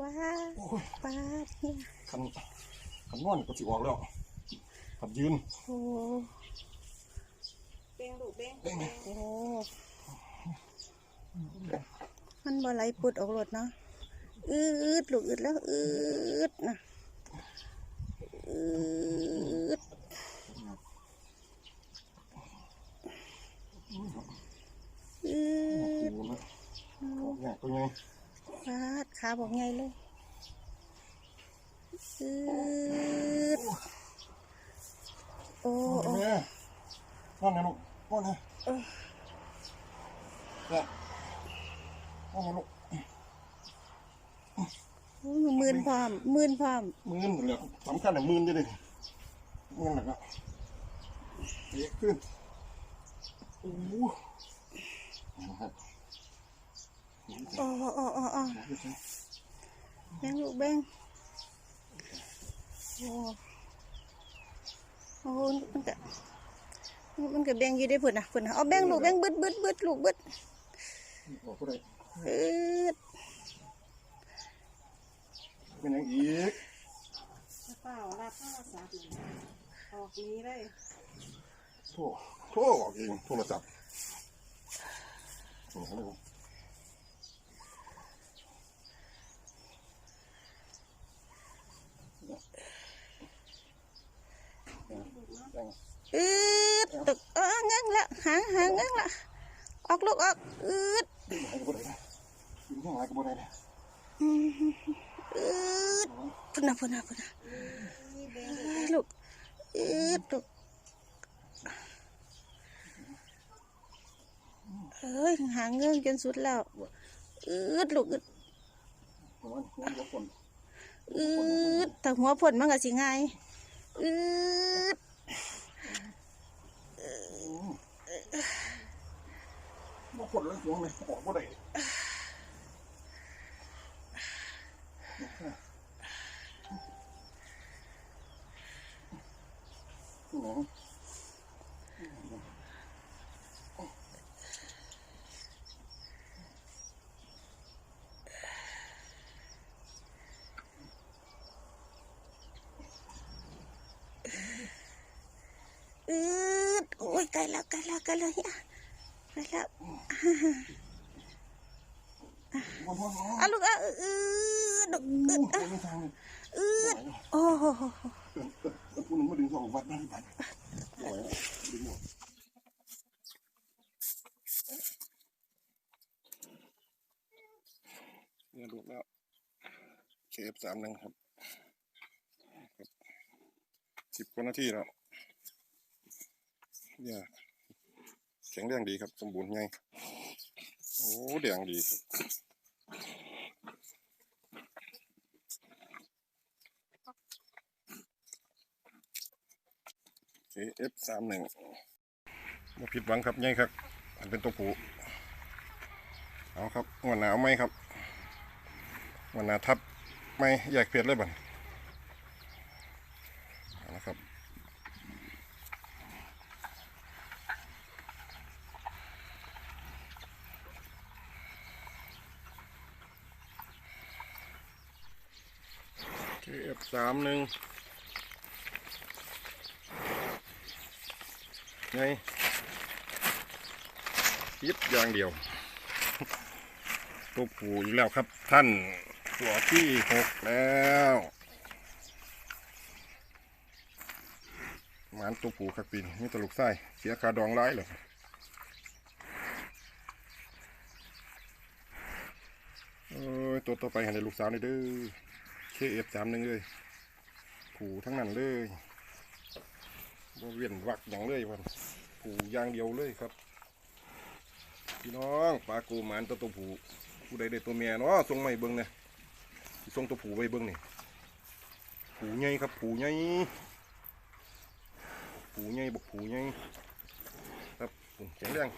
ว้าโอ้ยปาดเนี่ยคันคันนอนก็สิออกแล้วขับยืนโอ้แบงลูกแบงได้ไหมโอ้มันบ่ไหลปุดออกรถเนาะอืดลูกอืดแล้วอืดนะอืดอืดปูนะออกเนี่ยตัวไง ปาดขาบอกไงเลยอืดโอ้นอนโอ้แม่นอนนะลูกนอนนะเนี่ยนอนนะลูกโอ้ยมื่นพร้อมมื่นพร้อมมือเหลือสำคัญอะมือนี่ดิมือหนักอะเยอะขึ้นโอ้โห นะครับโอ้โอ้โอ้โอ้แบงลูกแบงโอ้โอ้มันก็มันก็แบงอยู่ได้พุ่นนะพุ่นนะเอาแบงลูกแบงบึดบึดบึดลูกบึดออกก็ได้อืดเป็นอย่างอีกเปล่ารับโทรศัพท์นี่ออกนี้เลยโทรโทรออกเองโทรศัพท์นี่ครับ อืดตึกเออเงั้งละหางหางเงั้งละออกลูกออกอืดอืดพุ่นนะพุ่นนะพุ่นนะลูกอืดลูกเอ้ยหางเงื่องจนสุดแล้วอืดลูกอึดอืดแต่หัวผลมันก็สิง่ายอืด หัวคนแล้วหัวไม่ออกบ่ได้หนังอืดโอ้ยใกล้แล้วใกล้แล้วใกล้แล้วเนี่ยหัวหัวหัวอะลูกอะอืดลูกอึดหัวไม่ทางเลยอืดโอ้ โหเกินเกินเกินผู้หนึ่งมาดึงสองวัดนั่นไปโอ้ยดึงหมดเนี่ยดูแล้วเคฟสามหนึ่งครับสิบกว่านาทีแล้ว เนี่ยแข็งแรงดีครับ สมบูรณ์ไงโอ้แดงดีครับเคเอฟสามหนึ่งมาผิดหวังครับไงครับอันเป็นตัวผู้เอาครับวันหนาวไหมครับวันหนาทับไม่แยกเพียดเลยบันเอาละครับ เคเอฟ สามหนึ่งไงยิบอย่างเดียว ตัวผูอีกแล้วครับท่านตัวที่หกแล้วหมานตัวผูครับปีนมีแตลกไส้เสียคาดองร้ายเลยตัวต่อไปหันในลูกสาวนี่เด้อ เคเอฟสามหนึ่งเลย ผูทั้งนั้นเลยบเวียนวักอย่างเลยวันผูอย่างเดียวเลยครับ พี่น้องปลากูหมานตัวตัวผูผู้ใดได้ตัวเมียเนาะส่งมาให้เบิ้งเนี่ยสิส่งตัวผูไปเบิ้งนี่ผูใหญ่ครับ ผูใหญ่ผูใหญ่บกผูใหญ่ครับแข็งแรง